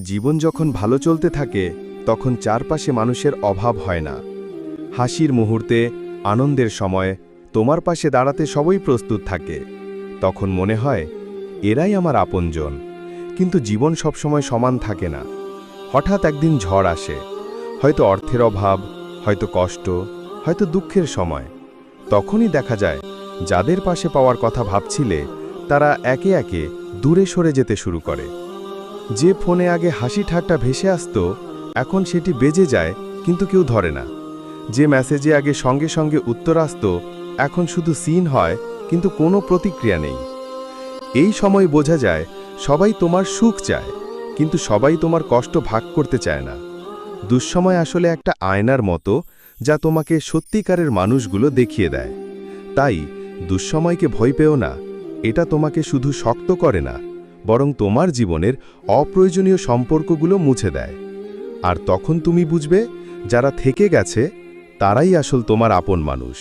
জীবন যখন ভালো চলতে থাকে, তখন চারপাশে মানুষের অভাব হয় না। হাসির মুহূর্তে, আনন্দের সময় তোমার পাশে দাঁড়াতে সবই প্রস্তুত থাকে। তখন মনে হয়, এরাই আমার আপনজন। কিন্তু জীবন সবসময় সমান থাকে না। হঠাৎ একদিন ঝড় আসে। হয়তো অর্থের অভাব, হয়তো কষ্ট, হয়তো দুঃখের সময়। তখনই দেখা যায়, যাদের পাশে পাওয়ার কথা ভাবছিলে, তারা একে একে দূরে সরে যেতে শুরু করে। যে ফোনে আগে হাসি ঠাট্টা ভেসে আসত, এখন সেটি বেজে যায়, কিন্তু কেউ ধরে না। যে মেসেজে আগে সঙ্গে সঙ্গে উত্তর আসত, এখন শুধু সিন হয়, কিন্তু কোনো প্রতিক্রিয়া নেই। এই সময় বোঝা যায়, সবাই তোমার সুখ চায়, কিন্তু সবাই তোমার কষ্ট ভাগ করতে চায় না। দুঃসময় আসলে একটা আয়নার মতো, যা তোমাকে সত্যিকারের মানুষগুলো দেখিয়ে দেয়। তাই দুঃসময়কে ভয় পেও না, এটা তোমাকে শুধু শক্ত করে না বরং তোমার জীবনের অপ্রয়োজনীয় সম্পর্কগুলো মুছে দেয়। আর তখন তুমি বুঝবে, যারা থেকে গেছে, তারাই আসল তোমার আপন মানুষ।